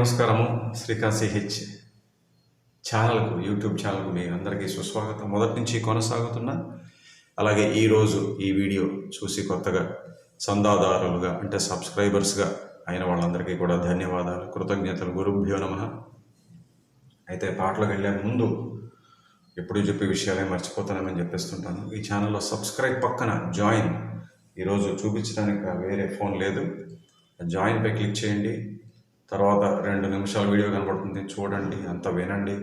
నమస్కారము శ్రీకాశి హెచ్ ఛానల్కు యూట్యూబ్ ఛానల్కు మీ అందరికీ సుస్వాగతం. మొదటి నుంచి కొనసాగుతున్న అలాగే ఈరోజు ఈ వీడియో చూసి కొత్తగా చందాదారులుగా అంటే సబ్స్క్రైబర్స్గా అయిన వాళ్ళందరికీ కూడా ధన్యవాదాలు. కృతజ్ఞతలు. గురుభ్యో నమ. అయితే పాటలకు వెళ్ళే ముందు ఎప్పుడు చెప్పే విషయాలే మర్చిపోతానని చెప్పేస్తుంటాను. ఈ ఛానల్లో సబ్స్క్రైబ్ పక్కన జాయిన్. ఈరోజు చూపించడానికి వేరే ఫోన్ లేదు. జాయిన్పై క్లిక్ చేయండి. తర్వాత రెండు నిమిషాల వీడియో కనబడుతుంది చూడండి అంత వినండి.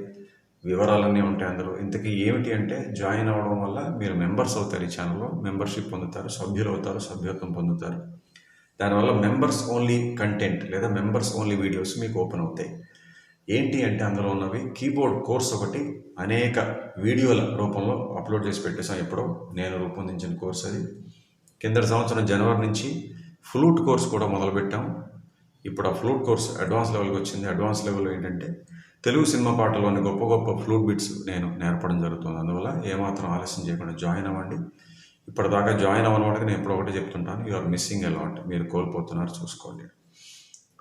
వివరాలన్నీ ఉంటాయి అందులో. ఇంతకీ ఏమిటి అంటే జాయిన్ అవ్వడం వల్ల మీరు మెంబర్స్ అవుతారు ఈ ఛానల్లో. మెంబర్షిప్ పొందుతారు సభ్యులు అవుతారు సభ్యత్వం పొందుతారు. దానివల్ల మెంబర్స్ ఓన్లీ కంటెంట్ లేదా మెంబర్స్ ఓన్లీ వీడియోస్ మీకు ఓపెన్ అవుతాయి. ఏంటి అంటే అందులో ఉన్నవి కీబోర్డ్ కోర్స్ ఒకటి అనేక వీడియోల రూపంలో అప్లోడ్ చేసి పెట్టేశాం. ఎప్పుడో నేను రూపొందించిన కోర్స్ అది. కిందటి సంవత్సరం జనవరి నుంచి ఫ్లూట్ కోర్స్ కూడా మొదలుపెట్టాం. ఇప్పుడు ఆ ఫ్లూట్ కోర్స్ అడ్వాన్స్ లెవెల్కి వచ్చింది. అడ్వాన్స్ లెవెల్లో ఏంటంటే తెలుగు సినిమా పాటలోని గొప్ప గొప్ప ఫ్లూట్ బిట్స్ నేను నేర్పడం జరుగుతుంది. అందువల్ల ఏమాత్రం ఆలస్యం చేయకుండా జాయిన్ అవ్వండి. ఇప్పటిదాకా జాయిన్ అవ్వని వాళ్ళకి నేను ఇప్పుడు ఒకటి చెప్తుంటాను. యు ఆర్ మిస్సింగ్ అలాట్ మీరు కోల్పోతున్నారు చూసుకోండి.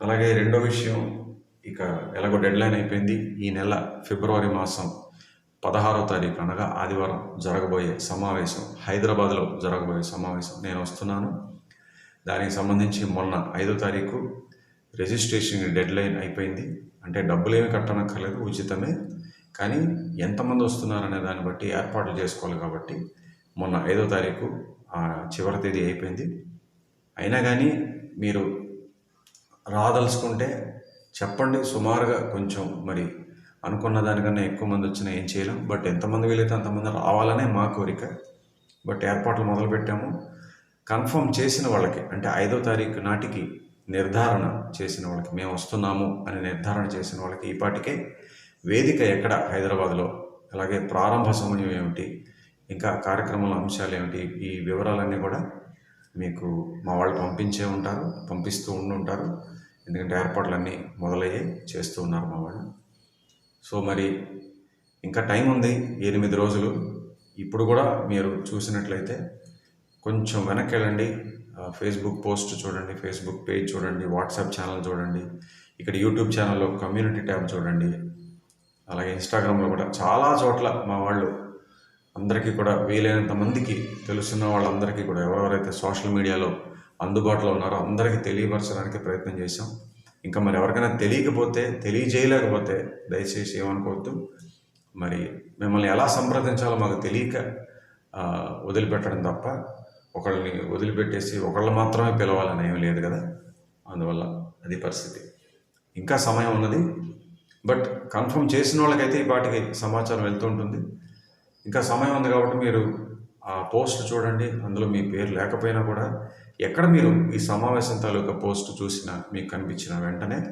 అలాగే రెండో విషయం ఇక ఎలాగో డెడ్ లైన్ అయిపోయింది. ఈ నెల ఫిబ్రవరి మాసం పదహారో తారీఖు అనగా ఆదివారం జరగబోయే సమావేశం హైదరాబాద్లో జరగబోయే సమావేశం. నేను వస్తున్నాను. దానికి సంబంధించి మొన్న ఐదో తారీఖు రిజిస్ట్రేషన్ డెడ్ లైన్ అయిపోయింది. అంటే డబ్బులు ఏమి కట్టనక్కర్లేదు ఉచితమే. కానీ ఎంతమంది వస్తున్నారనే దాన్ని బట్టి ఏర్పాట్లు చేసుకోవాలి కాబట్టి మొన్న ఐదో తారీఖు చివరి తేదీ అయిపోయింది. అయినా కానీ మీరు రాదలుచుకుంటే చెప్పండి. సుమారుగా కొంచెం మరి అనుకున్న దానికన్నా ఎక్కువ మంది వచ్చినా ఏం చేయలేం. బట్ ఎంతమంది వీలైతే అంతమంది రావాలనే మా కోరిక. బట్ ఏర్పాట్లు మొదలుపెట్టాము. కన్ఫర్మ్ చేసిన వాళ్ళకి అంటే ఐదో తారీఖు నాటికి నిర్ధారణ చేసిన వాళ్ళకి మేము వస్తున్నాము అని నిర్ధారణ చేసిన వాళ్ళకి ఈపాటికే వేదిక ఎక్కడ హైదరాబాద్లో? అలాగే ప్రారంభ సమయం ఏమిటి? ఇంకా కార్యక్రమాల అంశాలు ఏమిటి? ఈ వివరాలన్నీ కూడా మీకు మా వాళ్ళు పంపించే ఉంటారు పంపిస్తూ ఉండుంటారు ఎందుకంటే ఏర్పాట్లన్నీ మొదలయ్యాయి చేస్తూ ఉన్నారు మా వాళ్ళు. సో మరి ఇంకా టైం ఉంది ఎనిమిది రోజులు. ఇప్పుడు కూడా మీరు చూసినట్లయితే కొంచెం వెనక్కి వెళ్ళండి. ఫేస్బుక్ పోస్ట్ చూడండి ఫేస్బుక్ పేజ్ చూడండి వాట్సాప్ ఛానల్ చూడండి ఇక్కడ యూట్యూబ్ ఛానల్లో కమ్యూనిటీ ట్యాబ్ చూడండి అలాగే ఇన్స్టాగ్రామ్లో కూడా చాలా చోట్ల మా వాళ్ళు అందరికీ కూడా వీలైనంత మందికి తెలుసున్న వాళ్ళందరికీ కూడా ఎవరెవరైతే సోషల్ మీడియాలో అందుబాటులో ఉన్నారో అందరికీ తెలియపరచడానికి ప్రయత్నం చేశాం. ఇంకా మరి ఎవరికైనా తెలియకపోతే తెలియజేయలేకపోతే దయచేసి ఏమనుకోవద్దు. మరి మిమ్మల్ని ఎలా సంప్రదించాలో మాకు తెలియక వదిలిపెట్టడం తప్ప ఒకళ్ళని వదిలిపెట్టేసి ఒకళ్ళు మాత్రమే పిలవాలని ఏమీ లేదు కదా? అందువల్ల అది పరిస్థితి. ఇంకా సమయం ఉన్నది. బట్ కన్ఫర్మ్ చేసిన వాళ్ళకైతే ఈ పాటికి సమాచారం వెళ్తూ ఉంటుంది. ఇంకా సమయం ఉంది కాబట్టి మీరు ఆ పోస్ట్ చూడండి. అందులో మీ పేరు లేకపోయినా కూడా ఎక్కడ మీరు ఈ సమావేశం తాలూకా పోస్ట్ చూసినా మీకు కనిపించిన వెంటనే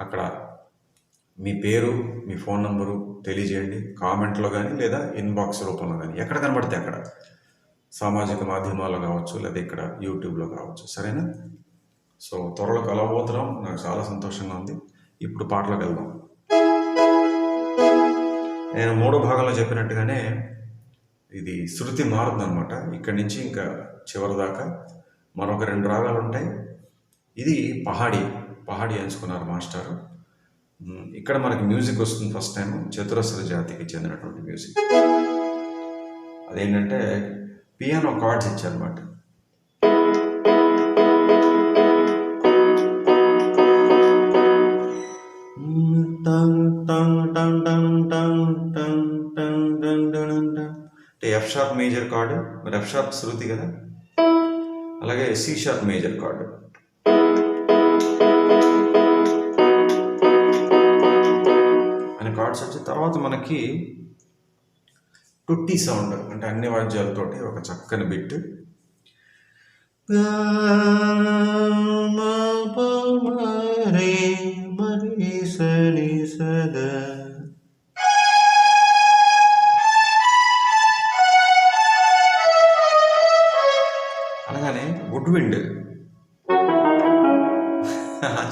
అక్కడ మీ పేరు మీ ఫోన్ నంబరు తెలియజేయండి. కామెంట్లో కానీ లేదా ఇన్బాక్స్ రూపంలో కానీ ఎక్కడ కనబడితే అక్కడ. సామాజిక మాధ్యమాల్లో కావచ్చు లేదా ఇక్కడ యూట్యూబ్లో కావచ్చు. సరేనా? సో త్వరలో కలవబోతున్నాం. నాకు చాలా సంతోషంగా ఉంది. ఇప్పుడు పాటలకు వెళ్దాం. నేను మూడో భాగంలో చెప్పినట్టుగానే ఇది శృతి మారుతుందనమాట ఇక్కడి నుంచి ఇంకా చివరి దాకా మరొక రెండు రాగాలు ఉంటాయి. ఇది పహాడి. పహాడి ఎంచుకున్నారు మాస్టారు. ఇక్కడ మనకి మ్యూజిక్ వస్తుంది ఫస్ట్ టైం చతురస్ర జాతికి చెందినటువంటి మ్యూజిక్. అదేంటంటే పియానో కార్డ్స్ ఇచ్చారన్నమాట. అంటే ఎఫ్ షార్ప్ మేజర్ కార్డు మరి ఎఫ్ షార్ప్ శృతి కదా? అలాగే సి షార్ప్ మేజర్ కార్డు అనే కార్డ్స్ వచ్చిన తర్వాత మనకి టుట్టి సౌండ్ అంటే అన్ని వాద్యాలతోటి ఒక చక్కని బిట్. అనగానే వుడ్ విండ్.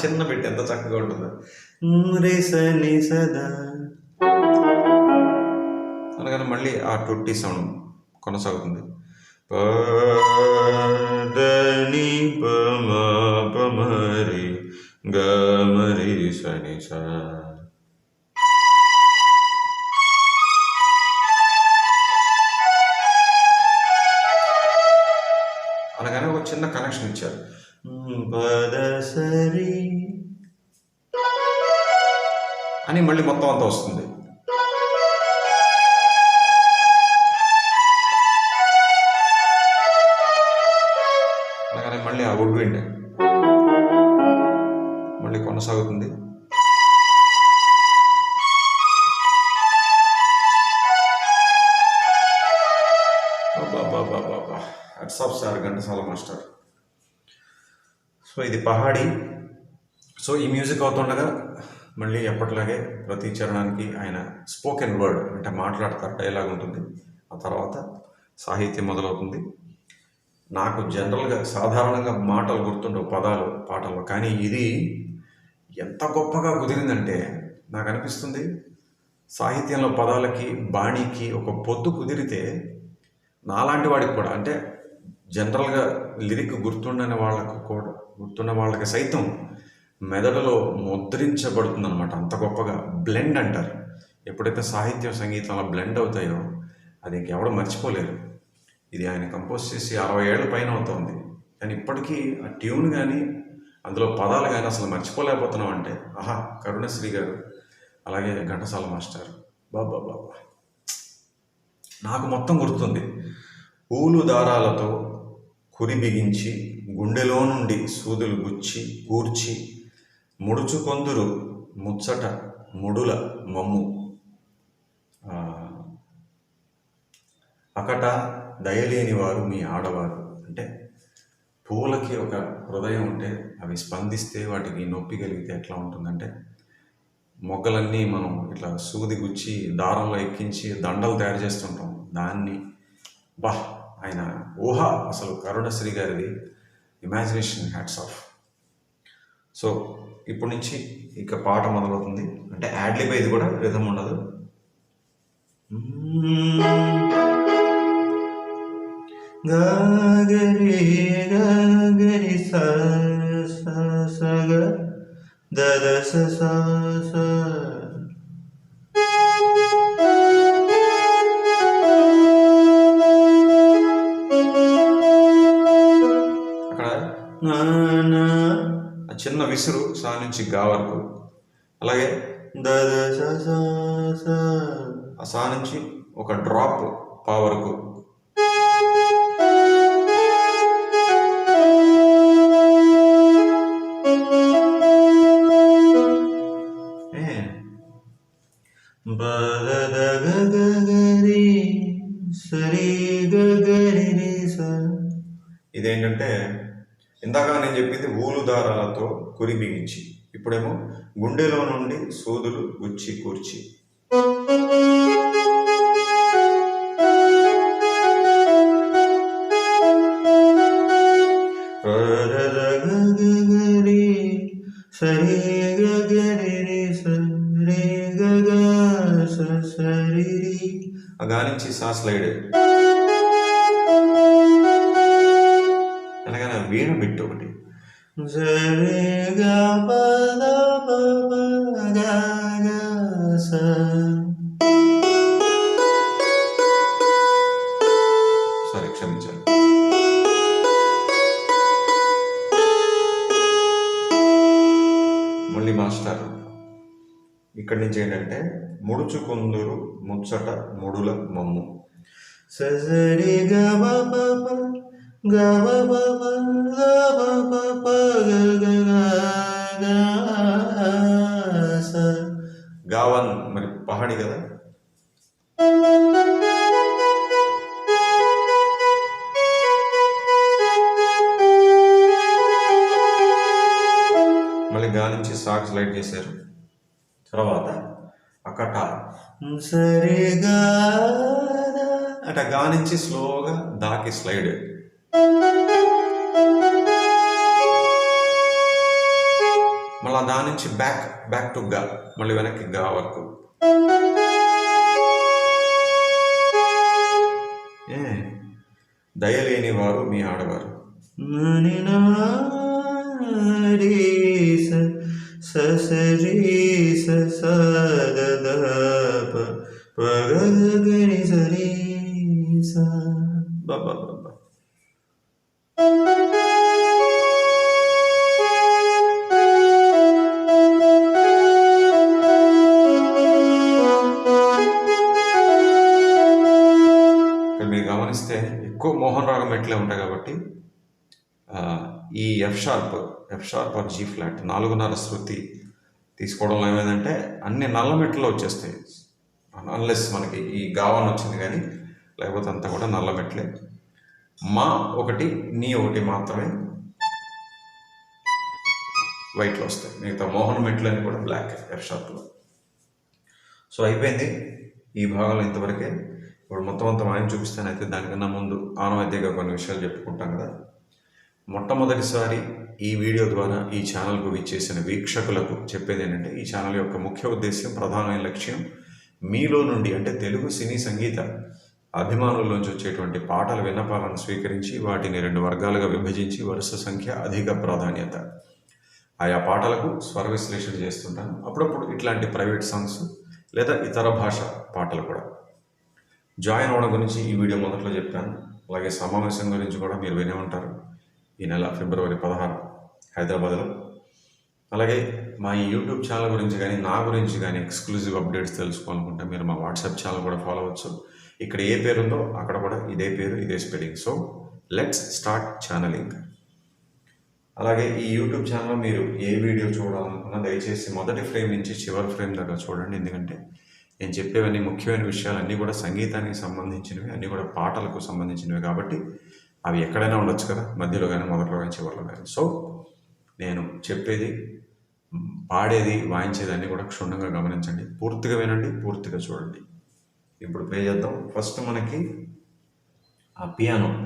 చిన్న బిట్ ఎంత చక్కగా ఉంటుందో. రే సని సదా అనగానే మళ్ళీ ఆ టుట్టి సౌండ్ కొనసాగుతుంది. పని పమ పమరి గ మరి అనగానే ఒక చిన్న కనెక్షన్ ఇచ్చారు. పదసరి. అని మళ్ళీ మొత్తం అంతా వస్తుంది. Hats off sir Ghantasala master. So ఇది పహాడి. సో ఈ మ్యూజిక్ అవుతుండగా మళ్ళీ ఎప్పటిలాగే ప్రతి చరణానికి ఆయన స్పోకెన్ వర్డ్ అంటే మాట్లాడతారు డైలాగ్ ఉంటుంది. ఆ తర్వాత సాహిత్యం మొదలవుతుంది. నాకు జనరల్గా సాధారణంగా మాటలు గుర్తుండవు పదాలు పాటలు. కానీ ఇది ఎంత గొప్పగా కుదిరిందంటే నాకు అనిపిస్తుంది సాహిత్యంలో పదాలకి బాణీకి ఒక పొద్దు కుదిరితే నాలాంటి వాడికి కూడా అంటే జనరల్గా లిరిక్ గుర్తుండని వాళ్ళకు కూడా గుర్తున్న వాళ్ళకి సైతం మెదడులో ముద్రించబడుతుంది అనమాట అంత గొప్పగా బ్లెండ్ అంటారు. ఎప్పుడైతే సాహిత్యం సంగీతం అలా బ్లెండ్ అవుతాయో అది ఇంకెవడో మర్చిపోలేరు. ఇది ఆయన కంపోజ్ చేసి అరవై ఏళ్ళ పైన అవుతుంది. కానీ ఇప్పటికీ ఆ ట్యూన్ కానీ అందులో పదాలు కానీ అసలు మర్చిపోలేకపోతున్నాం అంటే ఆహా కరుణశ్రీ గారు అలాగే ఘంటసాల మాస్టర్. బాబా బాబా నాకు మొత్తం గుర్తుంది. పూలు దారాలతో కురి బిగించి గుండెలో నుండి సూదులు గుచ్చి కూర్చి ముడుచు కొందురు ముచ్చట ముడుల మమ్ము. అకట దయలేని వారు మీ ఆడవారు. అంటే పూలకి ఒక హృదయం ఉంటే అవి స్పందిస్తే వాటికి నొప్పి కలిగితే ఎట్లా ఉంటుందంటే మొగ్గలన్నీ మనం ఇట్లా సూది గుచ్చి దారంలో ఎక్కించి దండలు తయారు చేస్తుంటాం. దాన్ని బా ఆయన ఊహ అసలు కరుణశ్రీ గారిది ఇమాజినేషన్ హ్యాట్స్ ఆఫ్ సో ఇప్పటి నుంచి ఇక పాట మొదలవుతుంది. అంటే యాడ్లిబ్ ఇది కూడా రిధం ఉండదు. గాగరి గాగరి స స గ స ఆ చిన్న విసురు సా నుంచి గా వరకు. అలాగే ద ఆ సా నుంచి ఒక డ్రాప్ పా వరకు. సరే ఇదేంటంటే ఇందాక నేను చెప్పింది ఊలు దారాలతో కురి బిగించి ఇప్పుడేమో గుండెలో నుండి సూదులు గుచ్చి కూర్చి. సరి ఆ గానించి సా స్లైడ్ అనగానే వీణ బిట్ ఒకటి. సారీ సరే క్షమించాలి. మళ్ళీ మాస్టర్ ఇక్కడి నుంచి ఏంటంటే ముడుచుకుందురు ముచ్చట ముడుల మమ్ము. సరి గవ పప గవ పప గ పప గావన్ మరి పహాడి కదా? మళ్ళీ గా సాక్స్ లైట్ చేశారు. తర్వాత కట్టాలి సరిగా అట గా నుంచి స్లోగా దాకి స్లైడ్. మళ్ళీ దాని నుంచి బ్యాక్ బ్యాక్ టు గా మళ్ళీ వెనక్కి గా వరకు. దయలేని వారు మీ ఆడవారు. రే స బ బ మీరు గమనిస్తే ఎక్కువ మోహన్ రాగం మెట్లే ఉంటాయి కాబట్టి ఈ F sharp F sharp or G flat నాలుగున్నర శృతి తీసుకోవడంలో ఏమైందంటే అన్ని నల్ల మెట్లు వచ్చేస్తాయి. అన్లెస్ మనకి ఈ గావన్ వచ్చింది కానీ లేకపోతే అంతా కూడా నల్ల మెట్లే. మా ఒకటి నీ ఒకటి మాత్రమే వైట్లో వస్తాయి. మిగతా మోహన్ మెట్లు అని కూడా బ్లాక్ ఎఫ్ షార్ప్లో సో అయిపోయింది ఈ భాగంలో ఇంతవరకే. ఇప్పుడు మొత్తం అంతా ఆయన చూపిస్తానైతే దానికన్నా ముందు ఆనవాయితీగా కొన్ని విషయాలు చెప్పుకుంటాం కదా. మొట్టమొదటిసారి ఈ వీడియో ద్వారా ఈ ఛానల్కు విచ్చేసిన వీక్షకులకు చెప్పేది ఏంటంటే ఈ ఛానల్ యొక్క ముఖ్య ఉద్దేశం ప్రధానమైన లక్ష్యం మీలో నుండి అంటే తెలుగు సినీ సంగీత అభిమానుల్లోంచి వచ్చేటువంటి పాటల విన్నపాలను స్వీకరించి వాటిని రెండు వర్గాలుగా విభజించి వరుస సంఖ్య అధిక ప్రాధాన్యత. ఆయా పాటలకు స్వర విశ్లేషణ చేస్తుంటాను. అప్పుడప్పుడు ఇట్లాంటి ప్రైవేట్ సాంగ్స్ లేదా ఇతర భాష పాటలు కూడా. జాయిన్ అవ్వడం గురించి ఈ వీడియో మొదట్లో చెప్పాను. అలాగే సమావేశం గురించి కూడా మీరు వినే ఉంటారు. ఈ నెల ఫిబ్రవరి పదహారు హైదరాబాద్లో. అలాగే మా ఈ యూట్యూబ్ ఛానల్ గురించి కానీ నా గురించి కానీ ఎక్స్క్లూజివ్ అప్డేట్స్ తెలుసుకోవాలనుకుంటే మీరు మా వాట్సాప్ ఛానల్ కూడా ఫాలో అవ్వచ్చు. ఇక్కడ ఏ పేరు ఉందో అక్కడ కూడా ఇదే పేరు ఇదే spelling. So let's start channelling అలాగే ఈ యూట్యూబ్ ఛానల్లో మీరు ఏ వీడియో చూడాలనుకున్నా దయచేసి మొదటి ఫ్రేమ్ నుంచి చివరి ఫ్రేమ్ దాకా చూడండి. ఎందుకంటే నేను చెప్పేవన్నీ ముఖ్యమైన విషయాలు అన్నీ కూడా సంగీతానికి సంబంధించినవి అన్నీ కూడా పాటలకు సంబంధించినవి కాబట్టి అవి ఎక్కడైనా ఉండొచ్చు కదా మధ్యలో కానీ మొదట్లో కానీ చివరిలో కానీ. సో నేను చెప్పేది పాడేది వాయించేది అన్నీ కూడా క్షుణ్ణంగా గమనించండి. పూర్తిగా వినండి పూర్తిగా చూడండి. ఇప్పుడు ప్లే చేద్దాం. ఫస్ట్ మనకి ఆ పియానో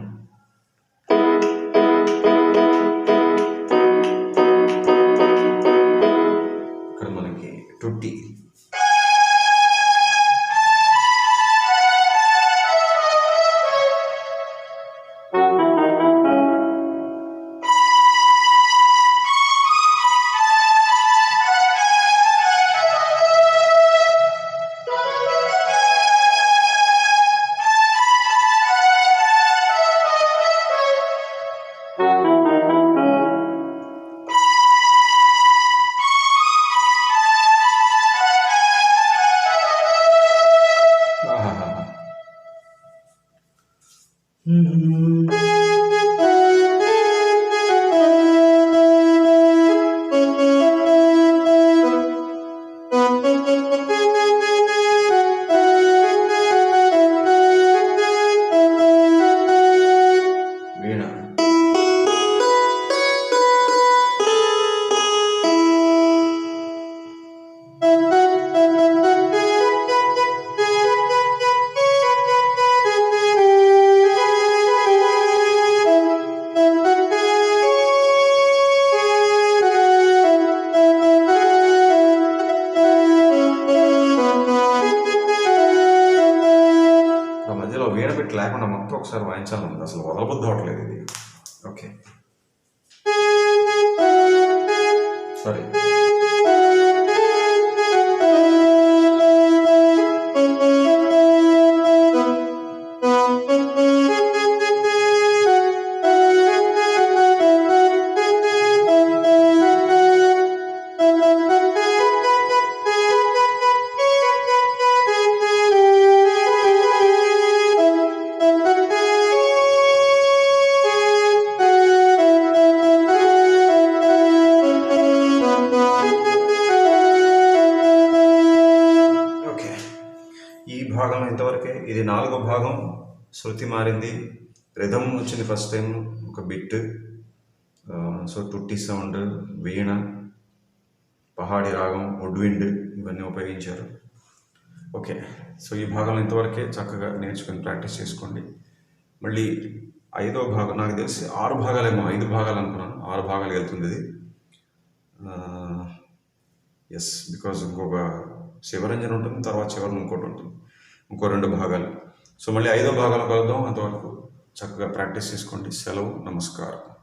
ఒకసారి వాయించాలని ఉంది అసలు వదలబుద్ధి అవట్లేదు ఇది. నాలుగో శృతి మారింది. రిధం వచ్చింది ఫస్ట్ టైం ఒక bit so tutti sound veena Pahadi రాగం వుడ్విండ్ ఇవన్నీ ఉపయోగించారు. ఓకే సో ఈ భాగంలో ఇంతవరకే చక్కగా నేర్చుకుని ప్రాక్టీస్ చేసుకోండి. మళ్ళీ ఐదో భాగం నాకు తెలిసి ఆరు భాగాలేమో ఐదు భాగాలు అనుకున్నాను ఆరు భాగాలు వెళ్తుంది ఇది. ఎస్ బికాజ్ ఇంకొక శివరంజన్ ఉంటుంది తర్వాత చివరి ఇంకోటి ఉంటుంది. ఇంకో రెండు భాగాలు. సో మళ్ళీ ఐదో భాగాలు కలుద్దాం. అంతవరకు చక్కగా ప్రాక్టీస్ చేసుకోండి. సెలవు నమస్కారం.